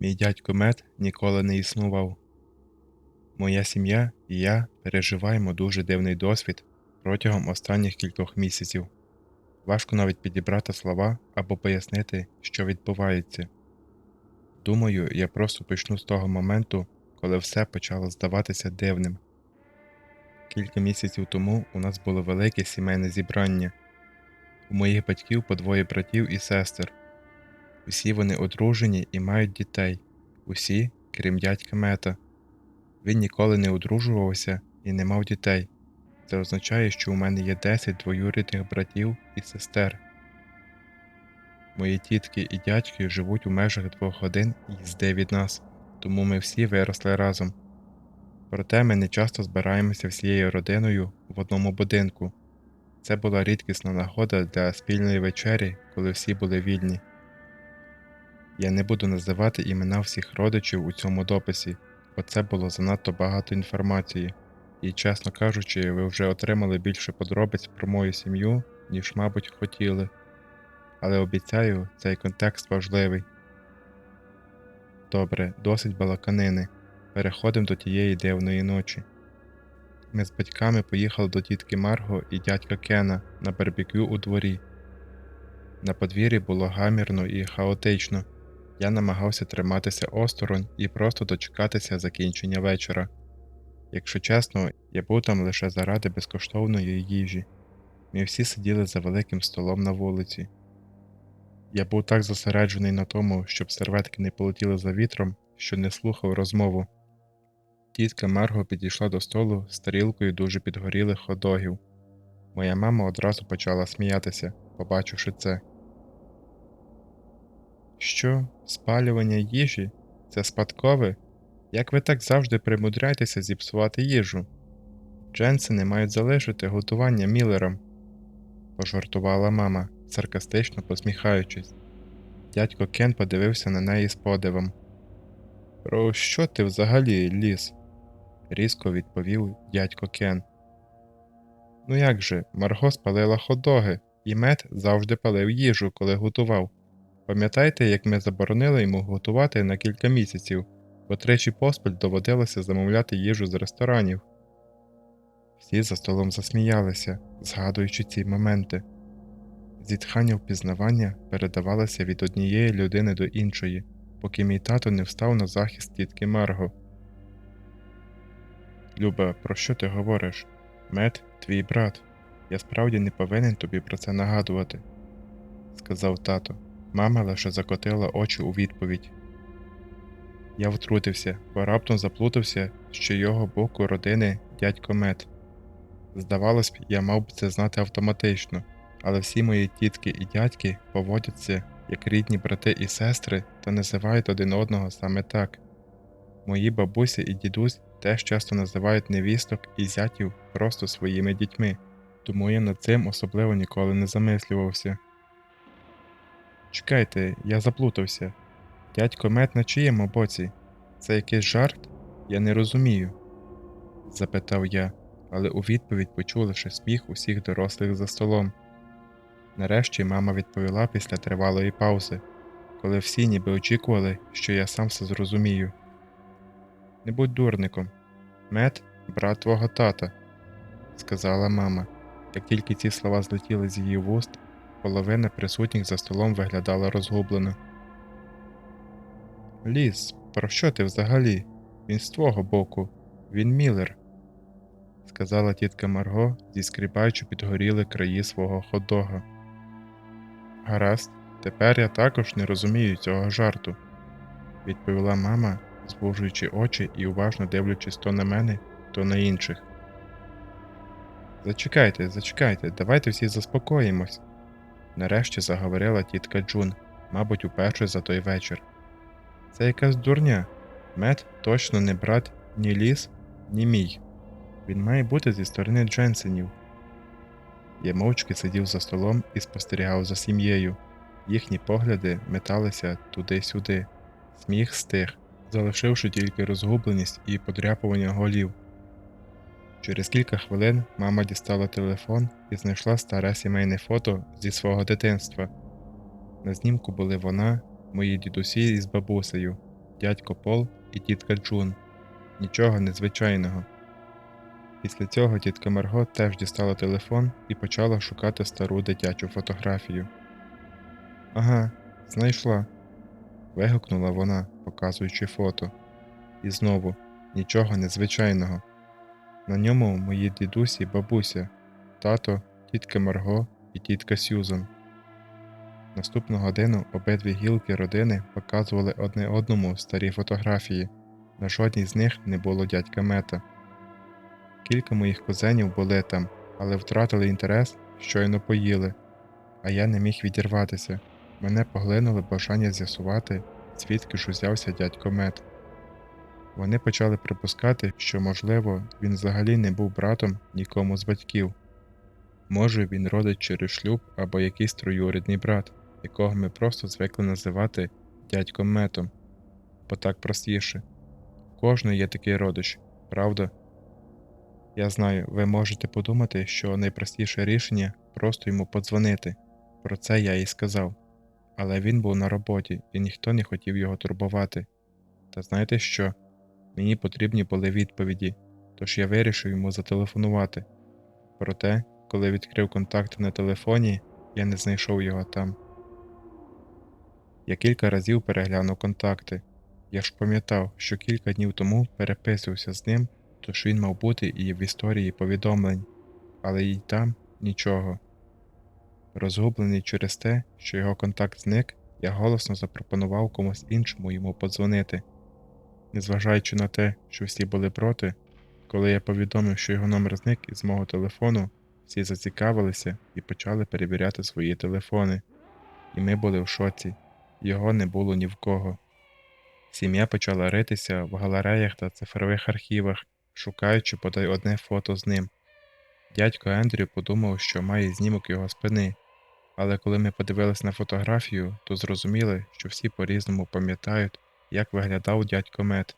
Мій дядько Мет ніколи не існував. Моя сім'я і я переживаємо дуже дивний досвід протягом останніх кількох місяців. Важко навіть підібрати слова або пояснити, що відбувається. Думаю, я просто почну з того моменту, коли все почало здаватися дивним. Кілька місяців тому у нас було велике сімейне зібрання. У моїх батьків по двоє братів і сестер. Усі вони одружені і мають дітей, усі, крім дядька Мета. Він ніколи не одружувався і не мав дітей. Це означає, що у мене є 10 двоюрідних братів і сестер. Мої тітки і дядьки живуть у межах двох годин їзди від нас, тому ми всі виросли разом. Проте ми не часто збираємося всією родиною в одному будинку. Це була рідкісна нагода для спільної вечері, коли всі були вільні. Я не буду називати імена всіх родичів у цьому дописі, бо це було занадто багато інформації, і, чесно кажучи, ви вже отримали більше подробиць про мою сім'ю, ніж, мабуть, хотіли. Але обіцяю, цей контекст важливий. Добре, досить балаканини. Переходимо до тієї дивної ночі. Ми з батьками поїхали до тітки Марго і дядька Кена на барбекю у дворі. На подвір'ї було гамірно і хаотично. Я намагався триматися осторонь і просто дочекатися закінчення вечора. Якщо чесно, я був там лише заради безкоштовної їжі. Ми всі сиділи за великим столом на вулиці. Я був так зосереджений на тому, щоб серветки не полетіли за вітром, що не слухав розмову. Тітка Марго підійшла до столу з тарілкою дуже підгорілих ходогів. Моя мама одразу почала сміятися, побачивши це. Що, спалювання їжі? Це спадкове? Як ви так завжди примудряєтеся зіпсувати їжу? Дженсени мають залишити готування Міллерам, пожартувала мама, саркастично посміхаючись. Дядько Кен подивився на неї з подивом. Про що ти взагалі ліс? різко відповів дядько Кен. Ну як же, Марго спалила хот-доги, і мед завжди палив їжу, коли готував. Пам'ятаєте, як ми заборонили йому готувати на кілька місяців, бо тричі поспіль доводилося замовляти їжу з ресторанів? Всі за столом засміялися, згадуючи ці моменти. Зітхання впізнавання передавалося від однієї людини до іншої, поки мій тато не встав на захист тітки Марго. Люба, про що ти говориш? Мед, твій брат. Я справді не повинен тобі про це нагадувати, сказав тато. Мама лише закотила очі у відповідь. Я втрутився, бо раптом заплутався, що його боку родини дядько Мед. Здавалось б, я мав би це знати автоматично, але всі мої тітки і дядьки поводяться як рідні брати і сестри та називають один одного саме так. Мої бабуся і дідусь теж часто називають невісток і зятів просто своїми дітьми, тому я над цим особливо ніколи не замислювався. Чекайте, я заплутався. Дядько Мет на чиєму боці? Це якийсь жарт? Я не розумію, запитав я, але у відповідь почув лише сміх усіх дорослих за столом. Нарешті мама відповіла після тривалої паузи, коли всі ніби очікували, що я сам все зрозумію. Не будь дурником. Мет брат твого тата, сказала мама. Як тільки ці слова злетіли з її вуст, половина присутніх за столом виглядала розгублено. Ліс, про що ти взагалі? Він з твого боку, він Міллер, сказала тітка Марго, зіскрібаючи підгоріли краї свого ходога. Гаразд, тепер я також не розумію цього жарту, відповіла мама, звужуючи очі і уважно дивлячись то на мене, то на інших. Зачекайте, зачекайте, давайте всі заспокоїмось, нарешті заговорила тітка Джун, мабуть, уперше за той вечір. Це якась дурня. Мед точно не брат ні ліс, ні мій. Він має бути зі сторони Дженсенів. Я мовчки сидів за столом і спостерігав за сім'єю. Їхні погляди металися туди-сюди, сміх стих, залишивши тільки розгубленість і подряпування голів. Через кілька хвилин мама дістала телефон і знайшла старе сімейне фото зі свого дитинства. На знімку були вона, мої дідусі із бабусею, дядько Пол і тітка Джун. Нічого незвичайного. Після цього тітка Марго теж дістала телефон і почала шукати стару дитячу фотографію. Ага, знайшла. вигукнула вона, показуючи фото. І знову нічого незвичайного. На ньому мої дідусі, бабуся, тато, тітка Марго і тітка Сюзан. Наступну годину обидві гілки родини показували одне одному старі фотографії. На жодній з них не було дядька Мета. Кілька моїх кузенів були там, але втратили інтерес, щойно поїли, а я не міг відірватися. Мене поглинуло бажання з'ясувати, звідки ж узявся дядько Мет. Вони почали припускати, що, можливо, він взагалі не був братом нікому з батьків. Може, він родить через шлюб або якийсь троюрідний брат, якого ми просто звикли називати дядьком Метом, бо так простіше. У кожного є такий родич, правда? Я знаю, ви можете подумати, що найпростіше рішення просто йому подзвонити. Про це я і сказав. Але він був на роботі і ніхто не хотів його турбувати. Та знаєте що? Мені потрібні були відповіді, тож я вирішив йому зателефонувати. Проте, коли відкрив контакти на телефоні, я не знайшов його там. Я кілька разів переглянув контакти. Я ж пам'ятав, що кілька днів тому переписувався з ним, тож він мав бути і в історії повідомлень, але й там нічого. Розгублений через те, що його контакт зник, я голосно запропонував комусь іншому йому подзвонити. Незважаючи на те, що всі були проти, коли я повідомив, що його номер зник із мого телефону, всі зацікавилися і почали перевіряти свої телефони. І ми були в шоці, його не було ні в кого. Сім'я почала ритися в галереях та цифрових архівах, шукаючи подай одне фото з ним. Дядько Ендрю подумав, що має знімок його спини, але коли ми подивилися на фотографію, то зрозуміли, що всі по-різному пам'ятають, як виглядав дядько Мет.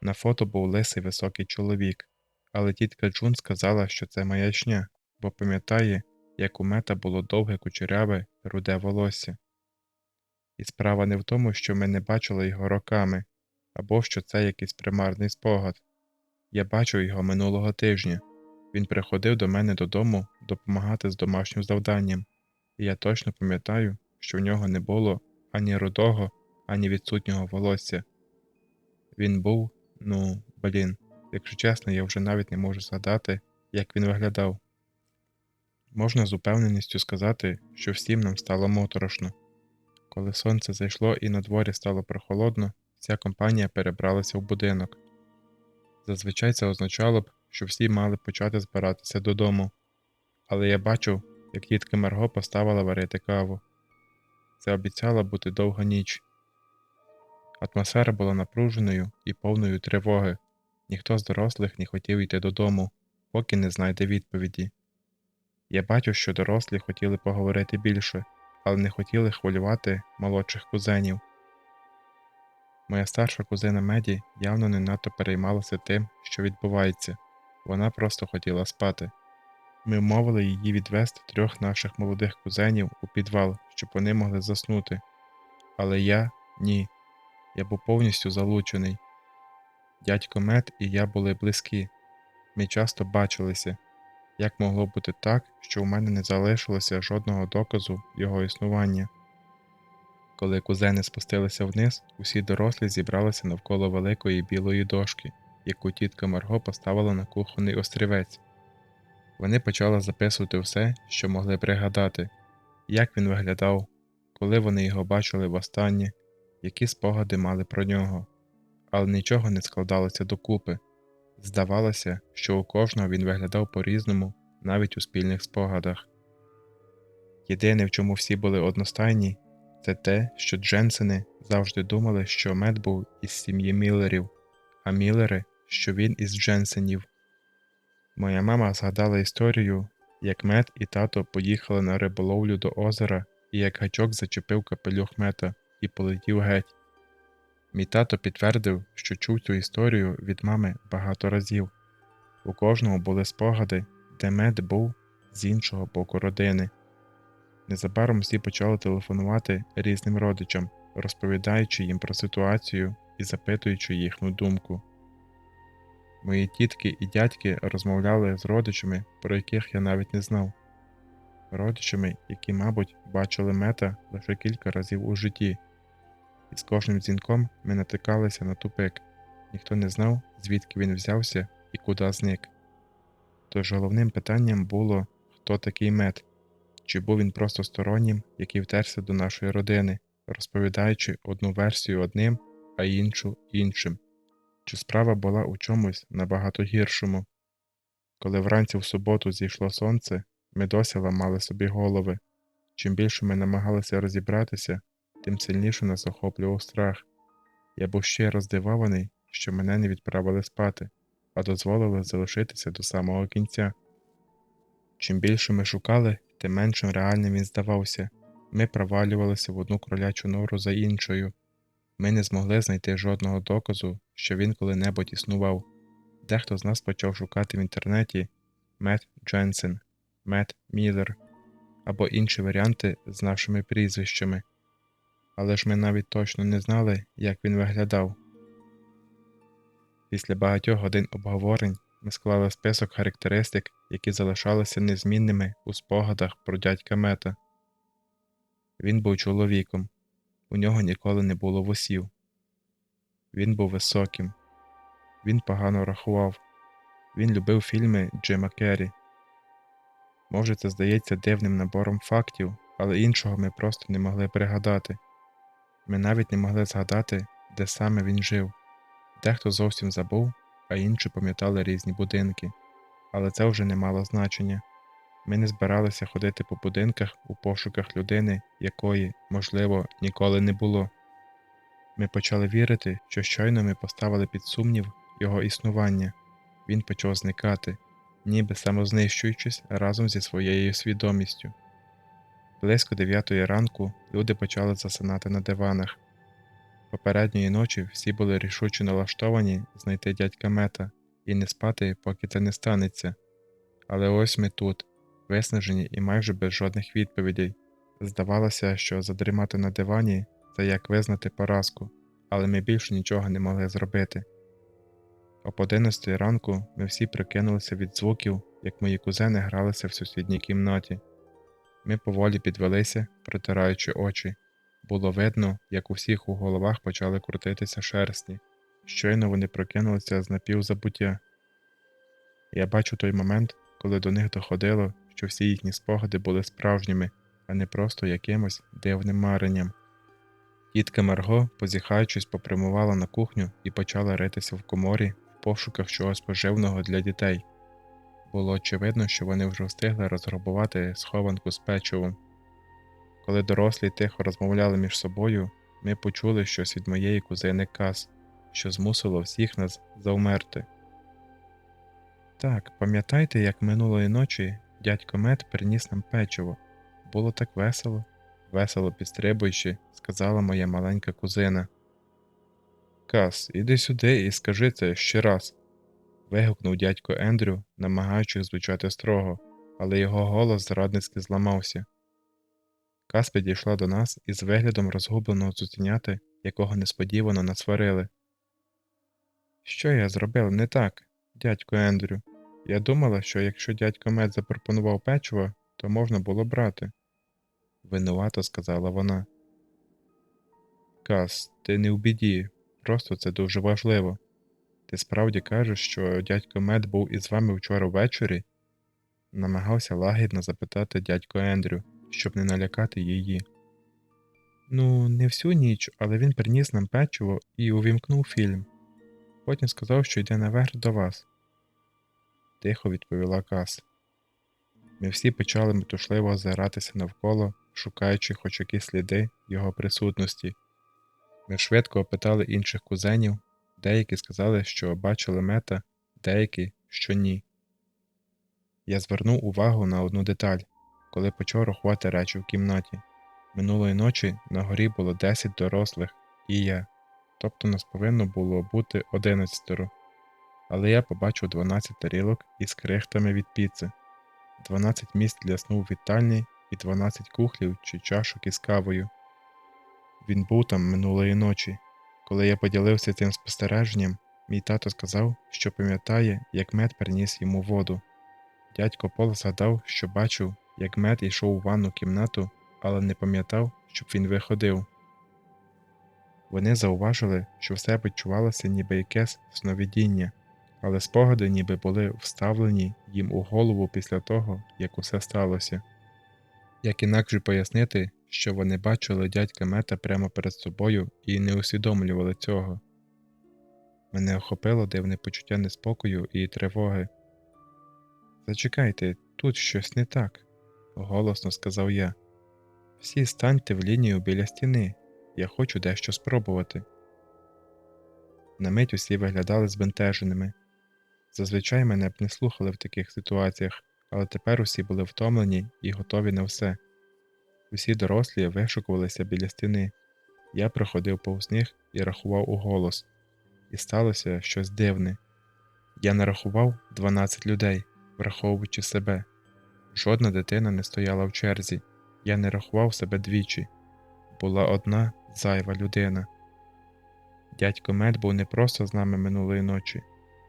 На фото був лисий високий чоловік, але тітка Джун сказала, що це маячня, бо пам'ятає, як у мета було довге кучеряве, руде волосся. І справа не в тому, що ми не бачили його роками, або що це якийсь примарний спогад. Я бачив його минулого тижня. Він приходив до мене додому допомагати з домашнім завданням, і я точно пам'ятаю, що в нього не було ані рудого, ані відсутнього волосся. Він був, ну, блін, якщо чесно, я вже навіть не можу згадати, як він виглядав. Можна з упевненістю сказати, що всім нам стало моторошно. Коли сонце зайшло і на дворі стало прохолодно, вся компанія перебралася в будинок. Зазвичай це означало б, що всі мали почати збиратися додому, але я бачив, як тітка Марго поставила варити каву. Це обіцяла бути довга ніч. Атмосфера була напруженою і повною тривоги. Ніхто з дорослих не хотів йти додому, поки не знайде відповіді. Я бачив, що дорослі хотіли поговорити більше, але не хотіли хвилювати молодших кузенів. Моя старша кузина Меді явно не надто переймалася тим, що відбувається, вона просто хотіла спати. Ми вмовили її відвести трьох наших молодих кузенів у підвал, щоб вони могли заснути. Але я ні. Я був повністю залучений. Дядько Мед і я були близькі. Ми часто бачилися. Як могло бути так, що у мене не залишилося жодного доказу його існування? Коли кузени спустилися вниз, усі дорослі зібралися навколо великої білої дошки, яку тітка Марго поставила на кухонний острівець. Вони почали записувати все, що могли пригадати, як він виглядав, коли вони його бачили востаннє, які спогади мали про нього, але нічого не складалося докупи. Здавалося, що у кожного він виглядав по-різному, навіть у спільних спогадах. Єдине, в чому всі були одностайні, це те, що Дженсени завжди думали, що Мед був із сім'ї Міллерів, а Міллери, що він із Дженсенів. Моя мама згадала історію, як Мед і тато поїхали на риболовлю до озера і як гачок зачепив капелюх мета і полетів геть. Мій тато підтвердив, що чув цю історію від мами багато разів. У кожного були спогади, де мед був з іншого боку родини. Незабаром всі почали телефонувати різним родичам, розповідаючи їм про ситуацію і запитуючи їхню думку. Мої тітки і дядьки розмовляли з родичами, про яких я навіть не знав, родичами, які, мабуть, бачили мета лише кілька разів у житті, і з кожним дзвінком ми натикалися на тупик, ніхто не знав, звідки він взявся і куди зник. Тож головним питанням було, хто такий мед, чи був він просто стороннім, який втерся до нашої родини, розповідаючи одну версію одним, а іншу іншим, чи справа була у чомусь набагато гіршому. Коли вранці в суботу зійшло сонце, ми досі ламали собі голови. Чим більше ми намагалися розібратися, тим сильніше нас охоплював страх. Я був щиро здивований, що мене не відправили спати, а дозволили залишитися до самого кінця. Чим більше ми шукали, тим меншим реальним він здавався. Ми провалювалися в одну кролячу нору за іншою. Ми не змогли знайти жодного доказу, що він коли-небудь існував. Дехто з нас почав шукати в інтернеті Мет Дженсен, Мет Міллер або інші варіанти з нашими прізвищами, але ж ми навіть точно не знали, як він виглядав. Після багатьох годин обговорень ми склали список характеристик, які залишалися незмінними у спогадах про дядька Мета. Він був чоловіком, у нього ніколи не було вусів. Він був високим, він погано рахував, він любив фільми Джима Керрі. Може, це здається дивним набором фактів, але іншого ми просто не могли пригадати. Ми навіть не могли згадати, де саме він жив. Дехто зовсім забув, а інші пам'ятали різні будинки, але це вже не мало значення. Ми не збиралися ходити по будинках у пошуках людини, якої, можливо, ніколи не було. Ми почали вірити, що щойно ми поставили під сумнів його існування, він почав зникати, ніби самознищуючись разом зі своєю свідомістю. Близько дев'ятої ранку люди почали засинати на диванах. Попередньої ночі всі були рішуче налаштовані знайти дядька мета і не спати, поки це не станеться. Але ось ми тут, виснажені і майже без жодних відповідей. Здавалося, що задрімати на дивані це як визнати поразку, але ми більше нічого не могли зробити. Об 11 ранку ми всі прикинулися від звуків, як мої кузени гралися в сусідній кімнаті. Ми поволі підвелися, протираючи очі. Було видно, як у всіх у головах почали крутитися шерстні. Щойно вони прокинулися з напівзабуття. Я бачу той момент, коли до них доходило, що всі їхні спогади були справжніми, а не просто якимось дивним маренням. Тітка Марго, позіхаючись, попрямувала на кухню і почала ритися в коморі в пошуках чогось поживного для дітей. Було очевидно, що вони вже встигли розграбувати схованку з печивом. Коли дорослі тихо розмовляли між собою, ми почули щось від моєї кузини Кас, що змусило всіх нас завмерти. Так, пам'ятаєте, як минулої ночі дядько Мед приніс нам печиво? Було так весело, весело підстрибуючи, сказала моя маленька кузина. Кас, іди сюди і скажи це ще раз. Вигукнув дядько Ендрю, намагаючись звучати строго, але його голос зрадницьки зламався. Кас підійшла до нас із виглядом розгубленого цуценяти, якого несподівано насварили. Що я зробив не так, дядько Ендрю? Я думала, що якщо дядько Мед запропонував печиво, то можна було брати. Винувато сказала вона. Кас, ти не в біді, просто це дуже важливо. Ти справді кажеш, що дядько Мед був із вами вчора ввечері? Намагався лагідно запитати дядько Ендрю щоб не налякати її. Ну, не всю ніч, але він приніс нам печиво і увімкнув фільм. Потім сказав, що йде наверх до вас. Тихо відповіла Кас. Ми всі почали метушливо озиратися навколо, шукаючи хоч якісь сліди його присутності. Ми швидко опитали інших кузенів, деякі сказали, що бачили мета, деякі, що ні. Я звернув увагу на одну деталь коли почав рахувати речі в кімнаті. Минулої ночі на горі було 10 дорослих і я, тобто нас повинно було бути 11. Але я побачив 12 тарілок із крихтами від піци, 12 місць для сну в вітальні і 12 кухлів чи чашок із кавою. Він був там минулої ночі. Коли я поділився цим спостереженням, мій тато сказав, що пам'ятає, як мед приніс йому воду. Дядько Пол згадав, що бачив, як мед йшов у ванну кімнату, але не пам'ятав, щоб він виходив. Вони зауважили, що все відчувалося ніби якесь сновидіння, але спогади ніби були вставлені їм у голову після того, як усе сталося. Як інакше пояснити, що вони бачили дядька Мета прямо перед собою і не усвідомлювали цього. Мене охопило дивне почуття неспокою і тривоги. Зачекайте, тут щось не так, голосно сказав я. Всі станьте в лінію біля стіни, я хочу дещо спробувати. На мить усі виглядали збентеженими. Зазвичай мене б не слухали в таких ситуаціях, але тепер усі були втомлені і готові на все. Усі дорослі вишукувалися біля стіни. Я проходив повз них і рахував у голос. І сталося щось дивне. Я нарахував 12 людей, враховуючи себе. Жодна дитина не стояла в черзі. Я не рахував себе двічі. Була одна зайва людина. Дядько Мед був не просто з нами минулої ночі,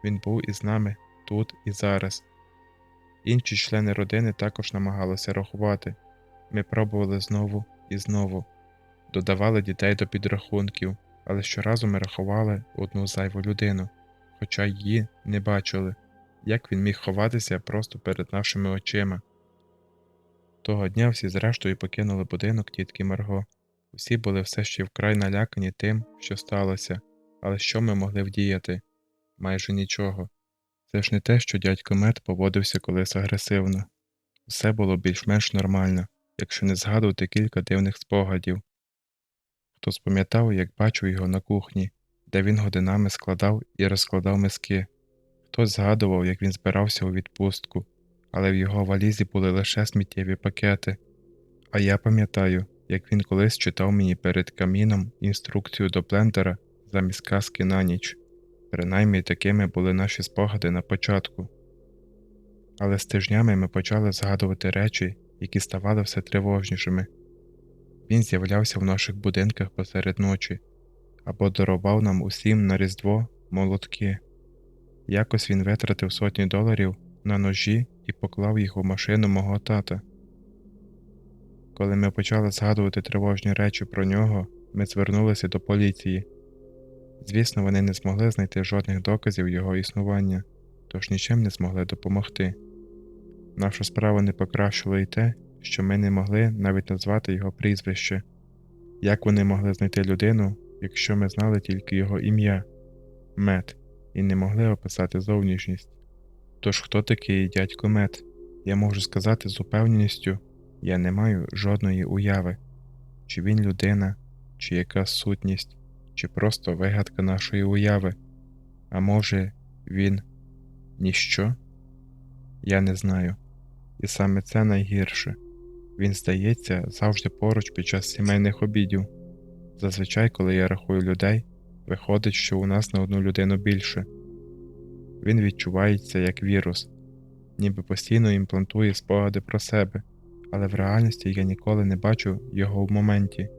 він був із нами тут і зараз. Інші члени родини також намагалися рахувати. Ми пробували знову і знову, додавали дітей до підрахунків, але щоразу ми рахували одну зайву людину, хоча її не бачили, як він міг ховатися просто перед нашими очима. Того дня всі зрештою покинули будинок тітки Марго. Усі були все ще вкрай налякані тим, що сталося, але що ми могли вдіяти? Майже нічого. Це ж не те, що дядько Мед поводився колись агресивно. Усе було більш-менш нормально, якщо не згадувати кілька дивних спогадів. Хтось пам'ятав, як бачив його на кухні, де він годинами складав і розкладав миски. Хтось згадував, як він збирався у відпустку, але в його валізі були лише сміттєві пакети. А я пам'ятаю, як він колись читав мені перед каміном інструкцію до блендера замість казки на ніч. Принаймні такими були наші спогади на початку. Але з тижнями ми почали згадувати речі, які ставали все тривожнішими. Він з'являвся в наших будинках посеред ночі або дарував нам усім на Різдво молотки. Якось він витратив сотні доларів на ножі і поклав їх у машину мого тата. Коли ми почали згадувати тривожні речі про нього, ми звернулися до поліції. Звісно, вони не змогли знайти жодних доказів його існування, тож нічим не змогли допомогти. Нашу справу не покращило і те, що ми не могли навіть назвати його прізвище. Як вони могли знайти людину, якщо ми знали тільки його ім'я Мет, і не могли описати зовнішність? Тож хто такий дядько Мет? Я можу сказати з упевненістю, я не маю жодної уяви, чи він людина, чи якась сутність, чи просто вигадка нашої уяви, а може, він ніщо? Я не знаю. І саме це найгірше він здається завжди поруч під час сімейних обідів. Зазвичай, коли я рахую людей, виходить, що у нас на одну людину більше. Він відчувається як вірус, ніби постійно імплантує спогади про себе, але в реальності я ніколи не бачу його в моменті.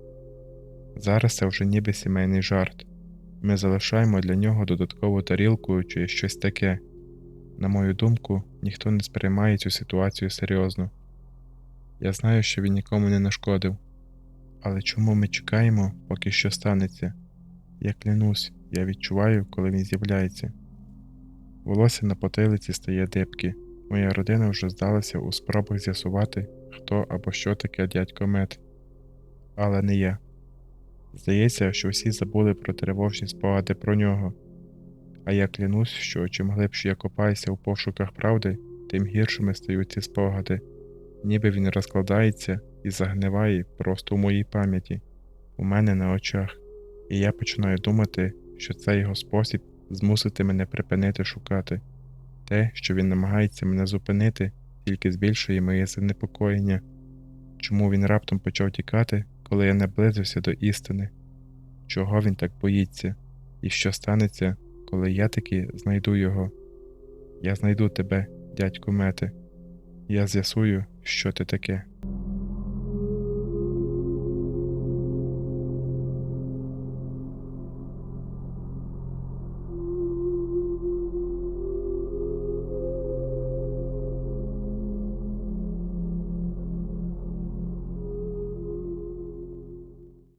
Зараз це вже ніби сімейний жарт. Ми залишаємо для нього додаткову тарілку чи щось таке. На мою думку, ніхто не сприймає цю ситуацію серйозно. Я знаю, що він нікому не нашкодив. Але чому ми чекаємо, поки що станеться? Я клянусь, я відчуваю, коли він з'являється. Волосся на потилиці стає дибки. Моя родина вже здалася у спробах з'ясувати, хто або що таке дядько Мет. Але не я. Здається, що всі забули про тривожні спогади про нього. А я клянусь, що чим глибше я копаюся у пошуках правди, тим гіршими стають ці спогади, ніби він розкладається і загниває просто у моїй пам'яті, у мене на очах, і я починаю думати, що це його спосіб змусити мене припинити шукати. Те, що він намагається мене зупинити, тільки збільшує моє занепокоєння. Чому він раптом почав тікати, коли я наблизився до істини? Чого він так боїться, і що станеться, коли я таки знайду його? Я знайду тебе, дядьку мети, Я з'ясую, що ти таке.